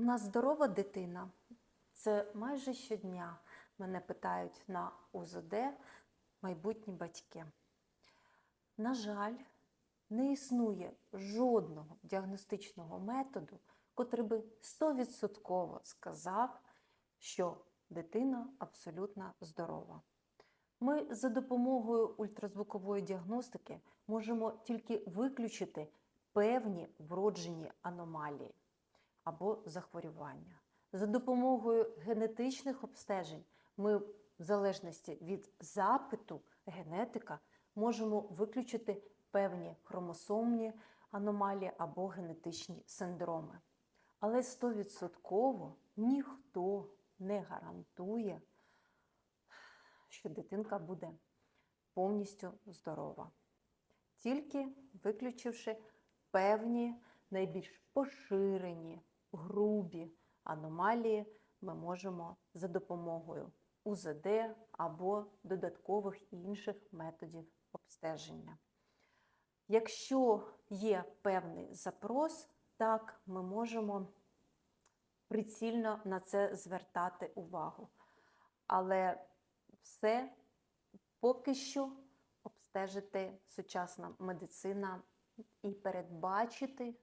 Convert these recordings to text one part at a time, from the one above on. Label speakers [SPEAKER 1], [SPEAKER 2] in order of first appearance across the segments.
[SPEAKER 1] У нас здорова дитина. Це майже щодня мене питають на УЗД майбутні батьки. На жаль, не існує жодного діагностичного методу, котрий би 100% сказав, що дитина абсолютно здорова. Ми за допомогою ультразвукової діагностики можемо тільки виключити певні вроджені аномалії або захворювання. За допомогою генетичних обстежень ми, в залежності від запиту генетика, можемо виключити певні хромосомні аномалії або генетичні синдроми. Але 100% ніхто не гарантує, що дитинка буде повністю здорова. Тільки виключивши певні найбільш поширені, грубі аномалії, ми можемо за допомогою УЗД або додаткових інших методів обстеження. Якщо є певний запрос, так ми можемо прицільно на це звертати увагу. Але все поки що обстежити сучасна медицина і передбачити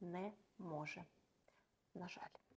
[SPEAKER 1] не може на жаль.